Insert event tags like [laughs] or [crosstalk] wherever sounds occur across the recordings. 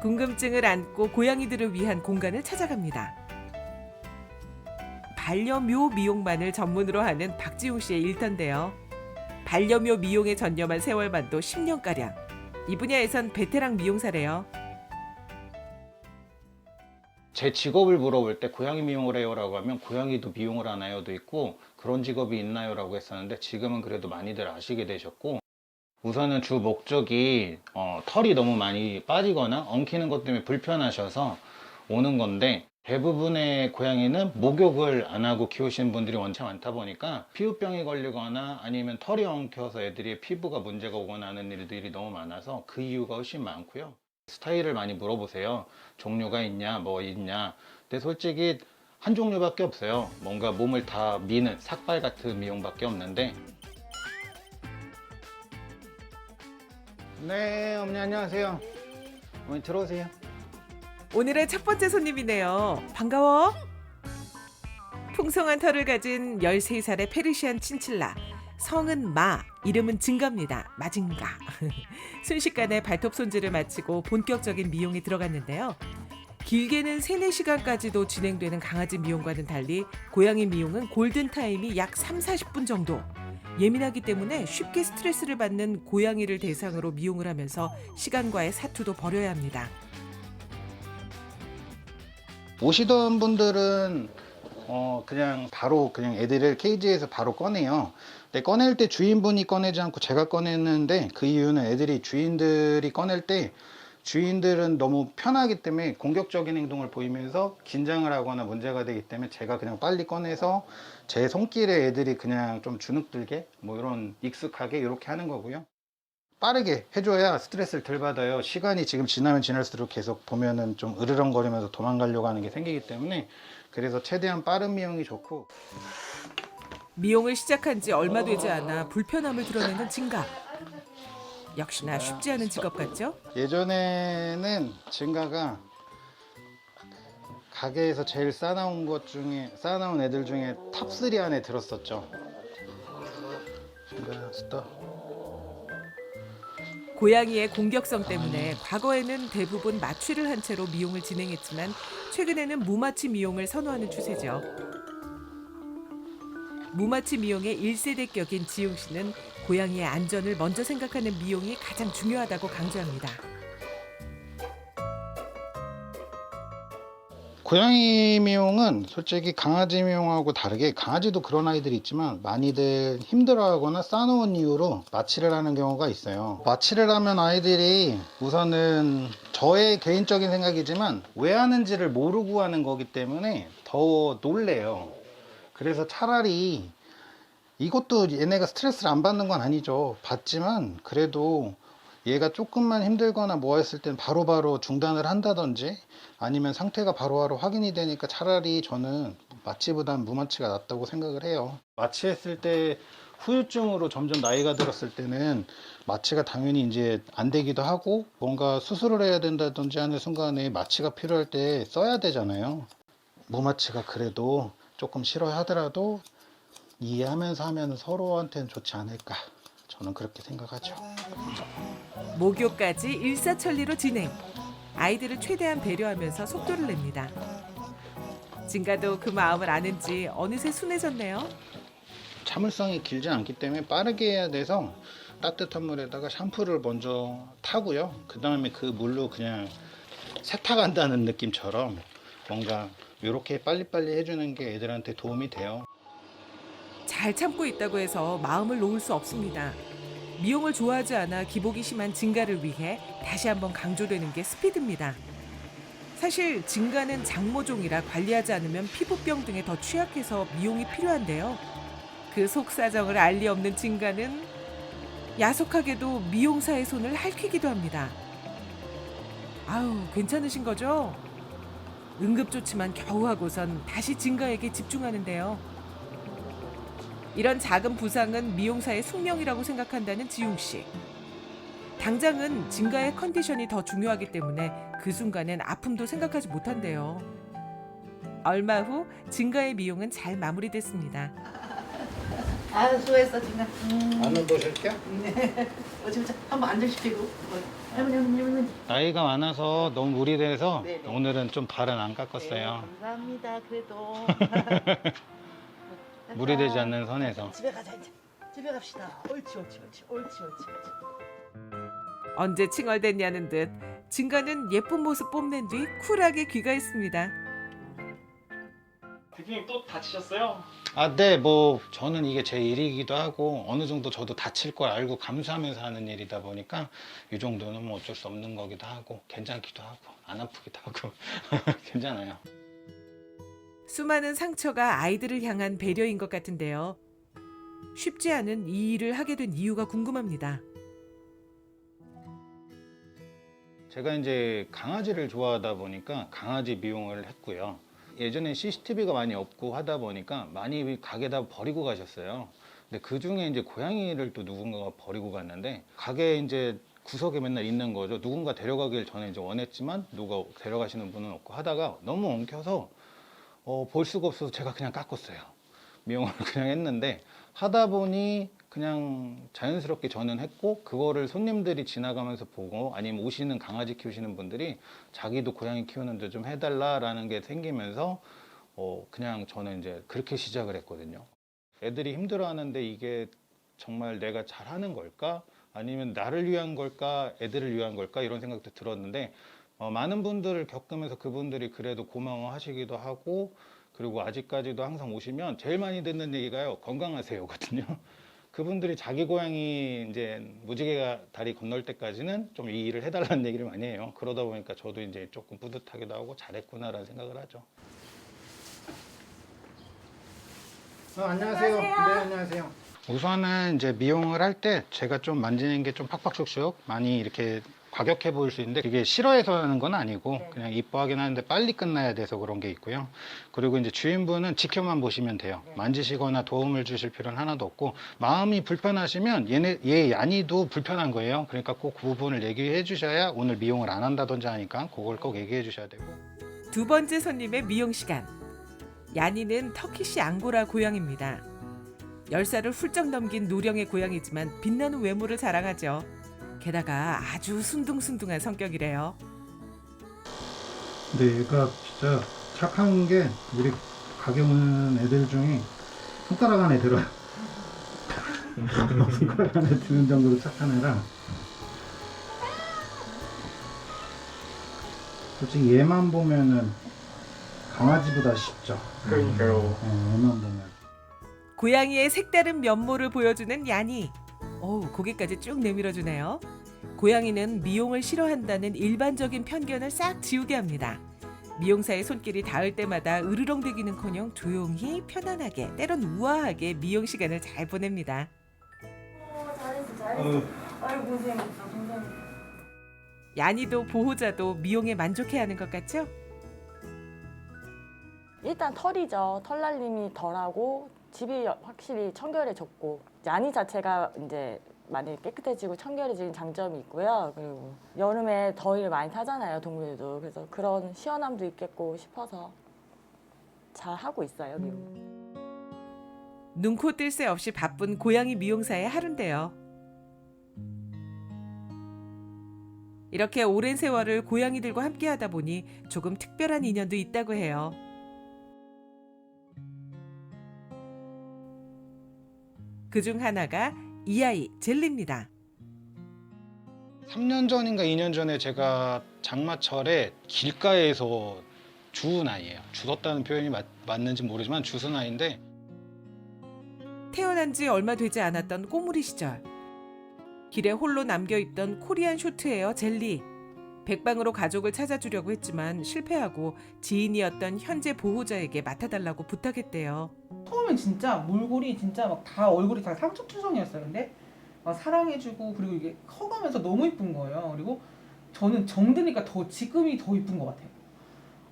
궁금증을 안고 고양이들을 위한 공간을 찾아갑니다. 반려묘 미용만을 전문으로 하는 박지웅 씨의 일터인데요. 반려묘 미용에 전념한 세월만도 10년가량. 이 분야에선 베테랑 미용사래요. 제 직업을 물어볼 때 고양이 미용을 해요라고 하면 고양이도 미용을 하나요도 있고 그런 직업이 있나요라고 했었는데 지금은 그래도 많이들 아시게 되셨고 우선은 주 목적이 어, 털이 너무 많이 빠지거나 엉키는 것 때문에 불편하셔서 오는 건데 대부분의 고양이는 목욕을 안 하고 키우시는 분들이 원체 많다 보니까 피부병이 걸리거나 아니면 털이 엉켜서 애들이 피부가 문제가 오거나 하는 일들이 너무 많아서 그 이유가 훨씬 많고요. 스타일을 많이 물어보세요. 종류가 있냐, 뭐 있냐. 근데 솔직히 한 종류밖에 없어요. 뭔가 몸을 다 미는 삭발 같은 미용밖에 없는데. 네, 어머니 안녕하세요. 어머니 들어오세요. 오늘의 첫 번째 손님이네요. 반가워. 풍성한 털을 가진 13살의 페르시안 친칠라. 성은 마, 이름은 증가입니다. 마징가. [laughs] 순식간에 발톱 손질을 마치고 본격적인 미용에 들어갔는데요. 길게는 3, 4시간까지도 진행되는 강아지 미용과는 달리 고양이 미용은 골든타임이 약 3, 40분 정도. 예민하기 때문에 쉽게 스트레스를 받는 고양이를 대상으로 미용을 하면서 시간과의 사투도 벌여야 합니다. 오시던 분들은 어 그냥 바로 그냥 애들을 케이지에서 바로 꺼내요. 근데 꺼낼 때 주인분이 꺼내지 않고 제가 꺼내는데 그 이유는 애들이 주인들이 꺼낼 때 주인들은 너무 편하기 때문에 공격적인 행동을 보이면서 긴장을 하거나 문제가 되기 때문에 제가 그냥 빨리 꺼내서 제 손길에 애들이 그냥 좀 주눅들게 뭐 이런 익숙하게 이렇게 하는 거고요. 빠르게 해줘야 스트레스를 덜 받아요. 시간이 지금 지나면 지날수록 계속 보면은 좀 으르렁거리면서 도망가려고 하는 게 생기기 때문에 그래서 최대한 빠른 미용이 좋고 미용을 시작한 지 얼마 되지 않아 불편함을 드러내는 진가. 역시나 쉽지 않은 직업 같죠? 예전에는 증가가 가게에서 제일 싸나운 것 중에 싸나운 애들 중에 탑3 안에 들었었죠. 증가 스톱. 고양이의 공격성 때문에 과거에는 대부분 마취를 한 채로 미용을 진행했지만 최근에는 무마취 미용을 선호하는 추세죠. 무마취 미용의 1세대 격인 지용 씨는 고양이의 안전을 먼저 생각하는 미용이 가장 중요하다고 강조합니다. 고양이 미용은 솔직히 강아지 미용하고 다르게 강아지도 그런 아이들이 있지만 많이들 힘들어하거나 싸놓은 이유로 마취를 하는 경우가 있어요. 마취를 하면 아이들이 우선은 저의 개인적인 생각이지만 왜 하는지를 모르고 하는 거기 때문에 더 놀래요. 그래서 차라리 이것도 얘네가 스트레스를 안 받는 건 아니죠. 받지만 그래도 얘가 조금만 힘들거나 뭐 했을 땐 바로바로 중단을 한다든지 아니면 상태가 바로바로 확인이 되니까 차라리 저는 마취보단 무마취가 낫다고 생각을 해요. 마취했을 때 후유증으로 점점 나이가 들었을 때는 마취가 당연히 이제 안 되기도 하고 뭔가 수술을 해야 된다든지 하는 순간에 마취가 필요할 때 써야 되잖아요. 무마취가 그래도 조금 싫어하더라도 이해하면서 하면 서로한테는 좋지 않을까. 저는 그렇게 생각하죠. 목욕까지 일사천리로 진행. 아이들을 최대한 배려하면서 속도를 냅니다. 진가도 그 마음을 아는지 어느새 순해졌네요. 참을성이 길지 않기 때문에 빠르게 해야 돼서 따뜻한 물에다가 샴푸를 먼저 타고요. 그 다음에 그 물로 그냥 세탁한다는 느낌처럼 뭔가 이렇게 빨리빨리 해주는 게 애들한테 도움이 돼요. 잘 참고 있다고 해서 마음을 놓을 수 없습니다. 미용을 좋아하지 않아 기복이 심한 진가를 위해 다시 한번 강조되는 게 스피드입니다. 사실 진가는 장모종이라 관리하지 않으면 피부병 등에 더 취약해서 미용이 필요한데요. 그 속사정을 알리 없는 진가는 야속하게도 미용사의 손을 핥히기도 합니다. 아우, 괜찮으신 거죠? 응급조치만 겨우 하고선 다시 진가에게 집중하는데요. 이런 작은 부상은 미용사의 숙명이라고 생각한다는 지용 씨. 당장은 진가의 컨디션이 더 중요하기 때문에 그 순간엔 아픔도 생각하지 못한대요. 얼마 후 진가의 미용은 잘 마무리됐습니다. 아 수고했어 진짜. 음. 안을 보실게요. 네. 어 지금 자- 한번 앉으시키고. 어, 할머니 할머니 할머니. 나이가 많아서 너무 무리돼서 네네. 오늘은 좀 발은 안 네, 깎았어요. 감사합니다. 그래도 [laughs] 무리되지 않는 선에서. 집에 가자 이제. 집에 갑시다. 옳지 옳지 옳지 옳지 옳지 옳지. 언제 칭얼댔냐는 듯 증가는 예쁜 모습 뽐낸 뒤 쿨하게 귀가했습니다. 대표님 또 다치셨어요? 아, 네, 뭐 저는 이게 제 일이기도 하고 어느 정도 저도 다칠 걸 알고 감수하면서 하는 일이다 보니까 이 정도는 뭐 어쩔 수 없는 거기도 하고 괜찮기도 하고 안 아프기도 하고 [laughs] 괜찮아요. 수많은 상처가 아이들을 향한 배려인 것 같은데요. 쉽지 않은 이 일을 하게 된 이유가 궁금합니다. 제가 이제 강아지를 좋아하다 보니까 강아지 미용을 했고요. 예전에 CCTV가 많이 없고 하다 보니까 많이 가게다 버리고 가셨어요. 근데 그 중에 이제 고양이를 또 누군가가 버리고 갔는데 가게 이제 구석에 맨날 있는 거죠. 누군가 데려가길 저는 이제 원했지만 누가 데려가시는 분은 없고 하다가 너무 엉켜서 어, 볼 수가 없어서 제가 그냥 깎았어요. 미용을 [laughs] 그냥 했는데 하다 보니 그냥 자연스럽게 저는 했고 그거를 손님들이 지나가면서 보고 아니면 오시는 강아지 키우시는 분들이 자기도 고양이 키우는데 좀 해달라라는 게 생기면서 어 그냥 저는 이제 그렇게 시작을 했거든요. 애들이 힘들어하는데 이게 정말 내가 잘하는 걸까? 아니면 나를 위한 걸까? 애들을 위한 걸까? 이런 생각도 들었는데 어, 많은 분들을 겪으면서 그분들이 그래도 고마워하시기도 하고 그리고 아직까지도 항상 오시면 제일 많이 듣는 얘기가요 건강하세요거든요. 그분들이 자기 고양이 이제 무지개가 다리 건널 때까지는 좀 이 일을 해달라는 얘기를 많이 해요. 그러다 보니까 저도 이제 조금 뿌듯하기도 하고 잘했구나라는 생각을 하죠. 어, 안녕하세요. 네, 안녕하세요. 우선은 이제 미용을 할 때 제가 좀 만지는 게 좀 팍팍슉슉 많이 이렇게 과격해 보일 수 있는데 그게 싫어해서 하는 건 아니고 그냥 이뻐하긴 하는데 빨리 끝나야 돼서 그런 게 있고요. 그리고 이제 주인분은 지켜만 보시면 돼요. 만지시거나 도움을 주실 필요는 하나도 없고 마음이 불편하시면 얘네 얘 야니도 불편한 거예요. 그러니까 꼭 그 부분을 얘기해 주셔야 오늘 미용을 안 한다든지 하니까 그걸 꼭 얘기해 주셔야 되고. 두 번째 손님의 미용 시간. 야니는 터키시 앙고라 고양입니다. 10살을 훌쩍 넘긴 노령의 고양이지만 빛나는 외모를 자랑하죠. 게다가 아주 순둥순둥한 성격이래요. 근데 얘가 진짜 착한 게 우리 가게 오는 애들 중에 손가락 안에 들어요. [laughs] 손가락 안에 드는 정도로 착한 애라. 솔직히 얘만 보면은 강아지보다 쉽죠. 그러니까요. 네, 얘만 보면. 고양이의 색다른 면모를 보여주는 야니. 어우, 고개까지 쭉 내밀어 주네요. 고양이는 미용을 싫어한다는 일반적인 편견을 싹 지우게 합니다. 미용사의 손길이 닿을 때마다 으르렁대기는커녕 조용히 편안하게 때론 우아하게 미용 시간을 잘 보냅니다. 잘했어 잘했어. 아이고 고생했어 고생했어. 야니도 보호자도 미용에 만족해하는 것 같죠? 일단 털이죠. 털 날림이 덜하고 집이 확실히 청결해졌고 야니 자체가 이제 많이 깨끗해지고 청결해지는 장점이 있고요. 그리고 여름에 더위를 많이 타잖아요, 동물들도. 그래서 그런 시원함도 있겠고 싶어서 잘 하고 있어요, 미용. 눈코 뜰 새 없이 바쁜 고양이 미용사의 하루인데요. 이렇게 오랜 세월을 고양이들과 함께하다 보니 조금 특별한 인연도 있다고 해요. 그 중 하나가 이 아이 젤리입니다. 3년 전인가 2년 전에 제가 장마철에 길가에서 주운 아이예요. 주웠다는 표현이 맞, 맞는지 모르지만 주운 아이인데 태어난 지 얼마 되지 않았던 꼬물이 시절. 길에 홀로 남겨 있던 코리안 쇼트헤어 젤리. 백방으로 가족을 찾아주려고 했지만 실패하고 지인이었던 현재 보호자에게 맡아달라고 부탁했대요. 처음엔 진짜 몰골이 진짜 막 다 얼굴이 다 상처투성이었어요. 근데 막 사랑해주고 그리고 이게 커가면서 너무 이쁜 거예요. 그리고 저는 정드니까 더 지금이 더 이쁜 것 같아요.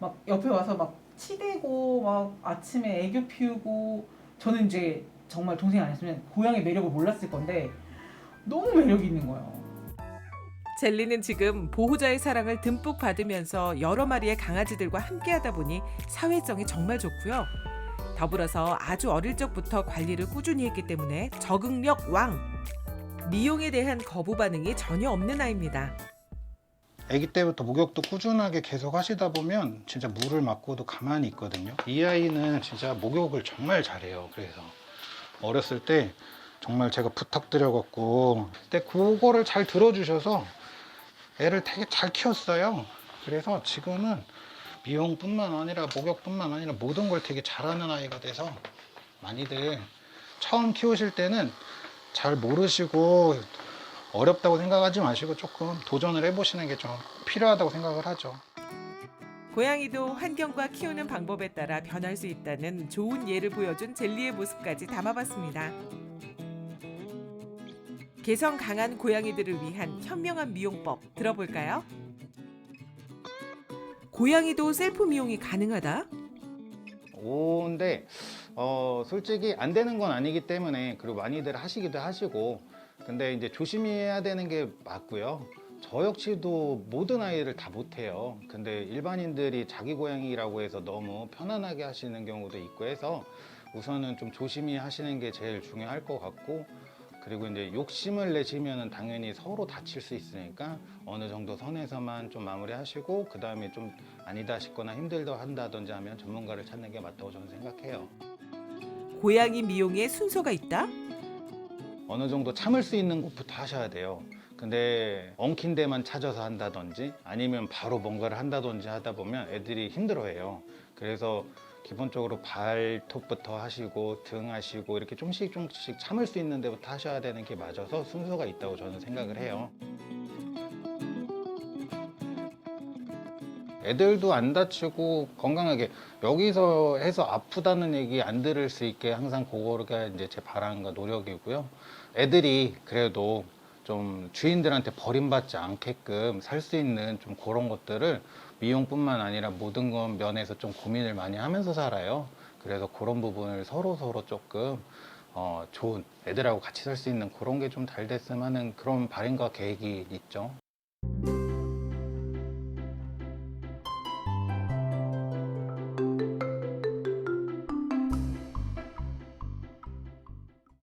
막 옆에 와서 막 치대고 막 아침에 애교 피우고 저는 이제 정말 동생 안 했으면 고양이 매력을 몰랐을 건데 너무 매력 있는 거예요. 젤리는 지금 보호자의 사랑을 듬뿍 받으면서 여러 마리의 강아지들과 함께하다 보니 사회성이 정말 좋고요. 더불어서 아주 어릴 적부터 관리를 꾸준히 했기 때문에 적응력 왕. 미용에 대한 거부 반응이 전혀 없는 아이입니다. 아기 때부터 목욕도 꾸준하게 계속 하시다 보면 진짜 물을 맞고도 가만히 있거든요. 이 아이는 진짜 목욕을 정말 잘해요. 그래서 어렸을 때 정말 제가 부탁드려갖고 근데 그거를 잘 들어주셔서 애를 되게 잘 키웠어요. 그래서 지금은 미용뿐만 아니라 목욕뿐만 아니라 모든 걸 되게 잘하는 아이가 돼서 많이들 처음 키우실 때는 잘 모르시고 어렵다고 생각하지 마시고 조금 도전을 해보시는 게 좀 필요하다고 생각을 하죠. 고양이도 환경과 키우는 방법에 따라 변할 수 있다는 좋은 예를 보여준 젤리의 모습까지 담아봤습니다. 개성 강한 고양이들을 위한 현명한 미용법 들어볼까요? 고양이도 셀프 미용이 가능하다? 오인데 어 솔직히 안 되는 건 아니기 때문에 그리고 많이들 하시기도 하시고 근데 이제 조심히 해야 되는 게 맞고요. 저 역시도 모든 아이를 다 못해요. 근데 일반인들이 자기 고양이라고 해서 너무 편안하게 하시는 경우도 있고 해서 우선은 좀 조심히 하시는 게 제일 중요할 것 같고 그리고 이제 욕심을 내시면은 당연히 서로 다칠 수 있으니까 어느 정도 선에서만 좀 마무리하시고 그 다음에 좀 아니다 싶거나 힘들다 한다든지 하면 전문가를 찾는 게 맞다고 저는 생각해요. 고양이 미용에 순서가 있다? 어느 정도 참을 수 있는 곳부터 하셔야 돼요. 근데 엉킨 데만 찾아서 한다든지 아니면 바로 뭔가를 한다든지 하다 보면 애들이 힘들어해요. 그래서 기본적으로 발톱부터 하시고 등 하시고 이렇게 좀씩 좀씩 참을 수 있는 데부터 하셔야 되는 게 맞아서 순서가 있다고 저는 생각을 해요. 애들도 안 다치고 건강하게 여기서 해서 아프다는 얘기 안 들을 수 있게 항상 그거가 이제 제 바람과 노력이고요. 애들이 그래도 좀 주인들한테 버림받지 않게끔 살 수 있는 좀 그런 것들을 미용뿐만 아니라 모든 것 면에서 좀 고민을 많이 하면서 살아요. 그래서 그런 부분을 서로 서로 조금 어, 좋은 애들하고 같이 살 수 있는 그런 게 좀 잘 됐으면 하는 그런 바람과 계획이 있죠.